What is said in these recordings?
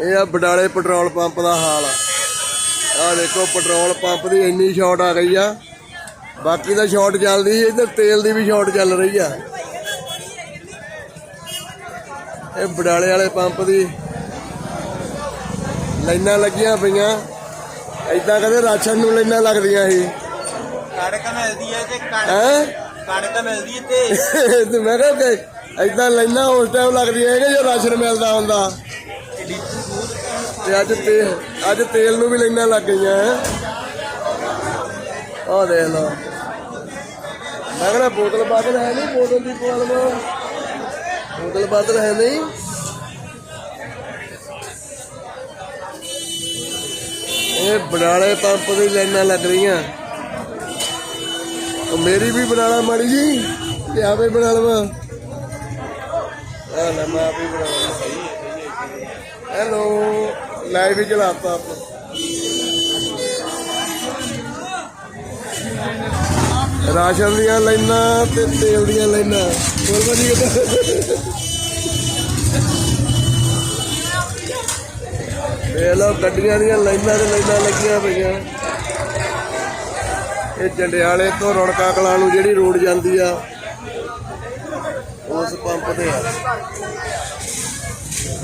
ਇਹ ਆ ਬਡਾਲੇ petrol pump ਦਾ ਹਾਲ ਆ। ਦੇਖੋ ਪੈਟਰੋਲ ਪੰਪ ਦੀ ਇੰਨੀ ਸ਼ਾਰਟ ਆ ਗਈ ਆ। ਬਾਕੀ ਤਾਂ ਸ਼ਾਰਟ ਚੱਲਦੀ ਸੀ, ਇੱਧਰ ਤੇਲ ਦੀ ਵੀ ਸ਼ਾਰਟ ਚੱਲ ਰਹੀ ਆ। ਇਹ ਬਡਾਲੇ ਵਾਲੇ ਪੰਪ ਦੀ ਲਾਈਨਾਂ ਲੱਗੀਆਂ ਪਈਆਂ। ਐਦਾਂ ਕਦੇ ਰਾਸ਼ਨ ਨੂੰ ਲਾਈਨਾਂ ਲੱਗਦੀਆਂ ਸੀ। ਕਣਕ ਮਿਲਦੀ ਹੈ ਤੇ ਕਣਕ ਹੈ? ਕਣਕ ਮਿਲਦੀ ਹੈ ਤੇ? ਮੈਂ ਕਿਹਾ ਕਿ ਐਦਾਂ ਲਾਈਨਾਂ ਉਸ ਟਾਈਮ ਲੱਗਦੀਆਂ ਸੀ ਕਿ ਜੋ ਰਾਸ਼ਨ ਮਿਲਦਾ ਹੁੰਦਾ। ਤੇ ਅੱਜ ਤੇ ਅੱਜ ਤੇਲ ਨੂੰ ਵੀ ਲਾਈਨਾਂ ਲੱਗ ਗਈਆਂ ਹੈ ਦੇਖ ਲਓ। ਮੈਂ ਕਹਿੰਦਾ ਬੋਤਲ ਬਾਤਲ ਹੈ ਨਹੀਂ, ਬੋਤਲ ਦੀ ਪ੍ਰੋਬਲਮ ਬੋਤਲ ਬਾਤਲ ਹੈ ਨਹੀਂ। ਇਹ ਬਡਾਲੇ ਪੰਪ ਦੀ ਲਾਈਨਾਂ ਲੱਗ ਰਹੀਆਂ। ਮੇਰੀ ਵੀ ਬਣਾ ਲਾ ਮਾੜੀ ਜੀ, ਤੇ ਆਪੇ ਬਣਾ ਲਵਾਂ। ਆ ਲੈ, ਮੈਂ ਆਪੇ ਬਣਾ ਲਵਾਂ। ਹੈਲੋ। ਲਾਈਵ ਹੀ ਚਲਾਤਾ ਆਪਾਂ। ਰਾਸ਼ਨ ਦੀਆਂ ਲਾਈਨਾਂ ਤੇ ਤੇਲ ਦੀਆਂ ਲਾਈਨਾਂ। ਹੋਰ ਭਾਜੀ ਇਹ ਲੋ ਗੱਡੀਆਂ ਦੀਆਂ ਲਾਈਨਾਂ ਤੇ ਲਾਈਨਾਂ ਲੱਗੀਆਂ ਪਈਆਂ। ਇਹ ਜੰਡਿਆਲੇ ਤੋਂ ਰੌਣਕਾ ਕਲਾਂ ਨੂੰ ਜਿਹੜੀ ਰੋਡ ਜਾਂਦੀ ਆ, ਉਸ ਪੰਪ ਤੇ ਆ।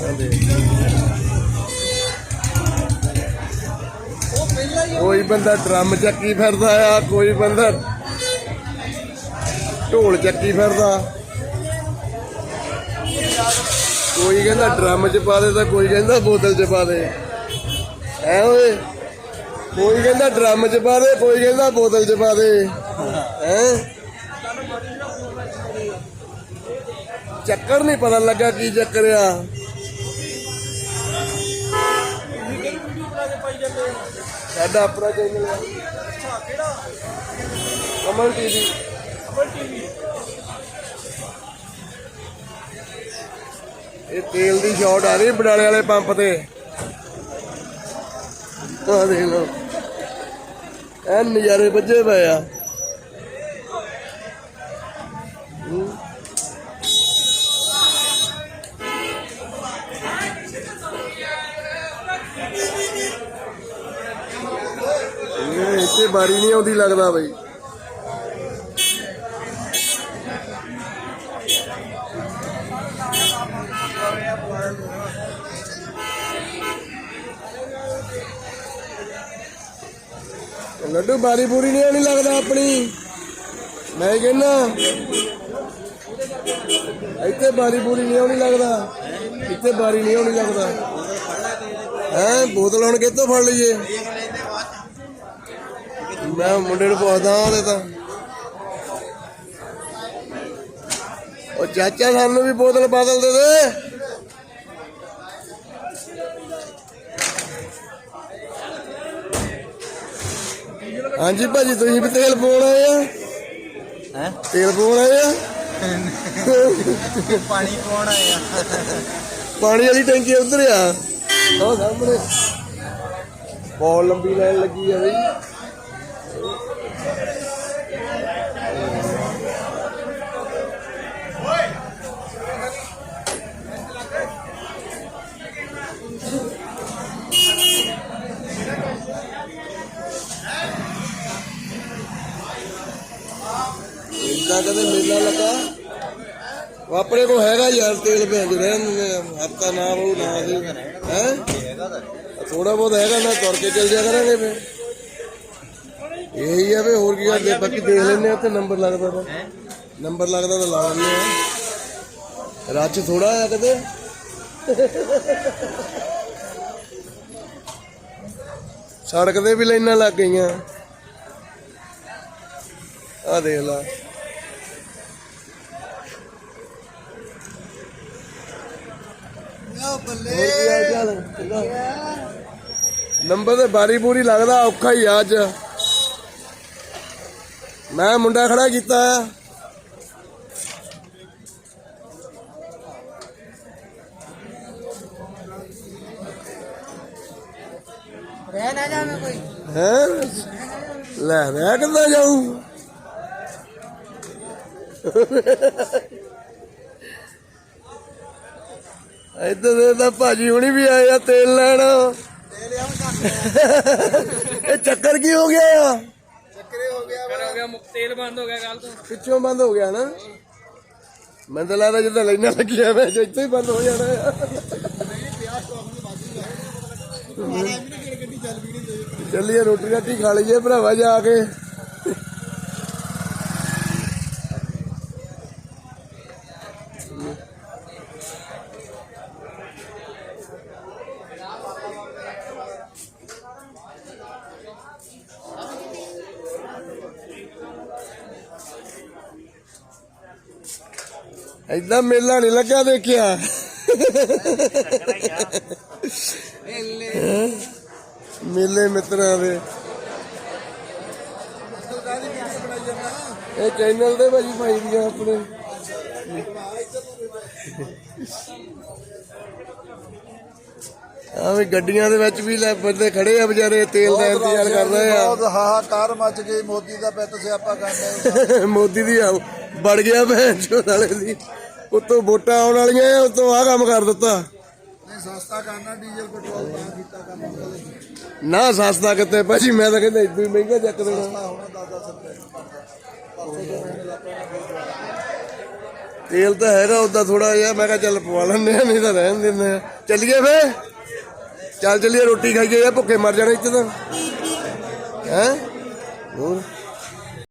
ਆਹ ਕੋਈ ਬੰਦਾ ਡਰਮ ਚੱਕੀ ਫਿਰਦਾ ਆ, ਕੋਈ ਬੰਦਾ ਢੋਲ ਚੱਕੀ ਫਿਰਦਾ। ਕੋਈ ਕਹਿੰਦਾ ਡਰਮ ਚ ਪਾ ਦੇ ਤਾਂ ਕੋਈ ਕਹਿੰਦਾ ਬੋਤਲ ਚ ਪਾ ਦੇ। ਐ ਓਏ, ਕੋਈ ਕਹਿੰਦਾ ਡਰਮ ਚ ਪਾ ਦੇ, ਕੋਈ ਕਹਿੰਦਾ ਬੋਤਲ ਚ ਪਾ ਦੇ। ਹੈ? ਚੱਕਰ ਨਹੀਂ ਪਤਾ ਲੱਗਾ ਕੀ ਚੱਕਰ ਆ। ਸਾਡਾ ਆਪਣਾ ਚੈਨਲ ਆ। ਕਮਲ ਟੀਵੀ ਇਹ ਤੇਲ ਦੀ ਸ਼ਾਰਟ ਆ ਰਹੀ ਬਡਾਲੇ ਵਾਲੇ ਪੰਪ ਤੇ। ਆ ਦੇਖ ਲਓ। ਐ ਨਜ਼ਾਰੇ ਵੱਜੇ ਪਏ ਆ। ਇਹ ਇੱਥੇ ਬਾਰੀ ਨਹੀਂ ਆਉਂਦੀ ਲੱਗਦਾ ਬਈ। ਲੱਡੂ ਬਾਰੀ ਪੂਰੀ ਨਹੀਂ ਆਉਣੀ ਲੱਗਦਾ ਆਪਣੀ। ਮੈਂ ਕਹਿੰਦਾ, ਇੱਥੇ ਬਾਰੀ ਪੂਰੀ ਨਹੀਂ ਆਉਣੀ ਲੱਗਦਾ। ਇੱਥੇ ਬਾਰੀ ਨਹੀਂ ਆਉਣੀ ਲੱਗਦਾ। ਹੈ, ਬੋਤਲ ਹੁਣ ਕਿੱਥੋਂ ਫੜ ਲਈਏ? ਮੈਂ ਮੁੰਡੇ ਨੂੰ ਪੁੱਛਦਾ ਉਹਦੇ ਤਾਂ। ਉਹ ਚਾਚਾ ਸਾਨੂੰ ਵੀ ਬੋਤਲ ਬਾਦਲ ਦੇ ਦੇ। ਹਾਂਜੀ ਭਾਜੀ ਤੁਸੀਂ ਵੀ ਤੇਲ ਪਾਉਣ ਆਏ ਆ? ਹੈ? ਤੇਲ ਪਾਉਣ ਆਏ ਆ? ਪਾਣੀ ਪਾਉਣ ਆਇਆ ਪਾਣੀ ਵਾਲੀ ਟੈਂਕੀ ਉਧਰ ਆ। ਉਹ ਸਾਹਮਣੇ। ਬਹੁਤ ਲੰਬੀ ਲਾਈਨ ਲੱਗੀ ਆ ਬਈ। ਇੰਦਾ ਕਦੇ ਮੇਲਾ ਲੱਗਾ? ਆਪਣੇ ਕੋ ਹੈਗਾ ਯਾਰ ਤੇਲ ਭੇਜ ਰਹਿਣ ਹਫਤਾ ਨਾ ਉਹ ਨਾ ਹੈ? ਥੋੜਾ ਬਹੁਤ ਹੈਗਾ ਨਾ ਤੁਰ ਕੇ ਚੱਲ ਜਾ ਕਰਾਂਗੇ ਫੇ ਇਹੀ ਆ ਵੀ ਹੋਰ ਕੀ ਕਰਦੇ ਬਾਕੀ ਦੇਖ ਲੈਨੇ ਆ ਉੱਥੇ ਨੰਬਰ ਲੱਗਦਾ ਤਾਂ ਨੰਬਰ ਲੱਗਦਾ ਤਾਂ ਲਾ ਲੈਨੇ ਆ। ਰੱਛ ਥੋੜਾ ਆ ਕਦੇ? ਸੜਕ ਤੇ ਵੀ ਲਾਈਨਾਂ ਲੱਗ ਗਈਆਂ। ਆ ਦੇਖ ਲਾ। ਓ ਬੱਲੇ। ਨੰਬਰ ਤੇ ਬਾਰੀ ਬੂਰੀ ਲੱਗਦਾ ਔਖਾ ਹੀ ਆ ਅੱਜ। ਮੈਂ ਮੁੰਡਾ ਖੜਾ ਕੀਤਾ। ਰਹਿ ਨਾ ਜਾਵੇ ਕੋਈ। ਹੈ? ਲੈ ਰਹਿ ਕਿੱਦਾਂ ਜਾਊਂ? ਇੱਧਰ ਦੇ ਤਾਂ ਭਾਜੀ ਹੁਣੀ ਵੀ ਆਏ ਆ ਤੇਲ ਲੈਣ। ਇਹ ਚੱਕਰ ਕੀ ਹੋ ਗਿਆ ਆ? ਗਿਆ ਮੁਕ- ਤੇਲ ਬੰਦ ਹੋ ਗਿਆ ਕੱਲ ਤੋਂ। ਪਿੱਛੋਂ ਬੰਦ ਹੋ ਗਿਆ ਨਾ। ਮੈਨੂੰ ਤਾਂ ਲੱਗਦਾ ਜਿੱਦਾਂ ਲਾਈਨਾਂ ਲੱਗਿਆ ਮੈਂ ਇੱਥੇ ਹੀ ਬੰਦ ਹੋ ਜਾਣਾ। ਚੱਲੀਏ ਰੋਟੀ ਰਾਟੀ ਖਾ ਲਈਏ ਭਰਾਵਾ ਜਾ ਕੇ। ਏਦਾਂ ਮੇਲਾ ਨਹੀਂ ਲੱਗਾ ਦੇਖਿਆ? ਮੇਲੇ। ਮਿੱਤਰਾਂ ਦੇ। ਇਹ ਚੈਨਲ ਦੇ ਭਾਜੀ ਭਾਈ ਦੀਆਂ ਆਪਣੇ। ਆ ਵੀ ਗੱਡੀਆਂ ਦੇ ਵਿੱਚ ਵੀ ਲੈ ਬੰਦੇ ਖੜੇ ਆ ਵਿਚਾਰੇ ਤੇਲ ਦਾ ਇੰਤਜ਼ਾਰ ਕਰ ਰਹੇ ਬਹੁਤ ਆ। ਹਾਹਾਕਾਰ ਮਚ ਗਈ ਮੋਦੀ ਦਾ ਪਿੱਤ ਸਿਆਪਾ ਕਰਦੇ ਮੋਦੀ ਦੀ ਆ ਵੜ ਗਿਆ ਭੈਣ ਚੋ ਨਾਲੇ ਦੀ ਉਤੋਂ ਵੋਟਾਂ ਆਉਣ ਵਾਲੀਆਂ ਆ ਉਤੋਂ ਆ ਕੰਮ ਕਰ ਦਿੱਤਾ। ਨਹੀਂ ਸਸਤਾ ਕਰਨਾ ਡੀਜ਼ਲ ਪੈਟਰੋਲ ਤਾਂ ਕੀਤਾ ਕੰਮ ਨਾ ਸਸਤਾ ਕਿਤੇ ਭਾਜੀ ਮੈਂ ਤਾਂ ਕਹਿੰਦਾ ਇਦੋਂ ਹੀ ਮਹਿੰਗਾ ਚੱਕ ਦੇਣਾ। ਹੋਣਾ 10 ਰੁਪਏ। ਤੇਲ ਤਾਂ ਹੈਗਾ ਉਦਾਂ ਥੋੜਾ ਜਿਹਾ। ਮੈਂ ਕਿਹਾ ਚੱਲ ਪਵਾ ਲੈਂਦੇ ਆ ਨਹੀਂ ਤਾਂ ਰਹਿਣ ਦਿੰਦੇ ਆ ਚੱਲੀਏ ਫੇ ਚੱਲ ਚੱਲੀਏ ਰੋਟੀ ਖਾਈਏ ਭੁੱਖੇ ਮਰ ਜਾਣਾ ਇੱਥੇ ਤਾਂ। ਹੈ? ਹੋਰ?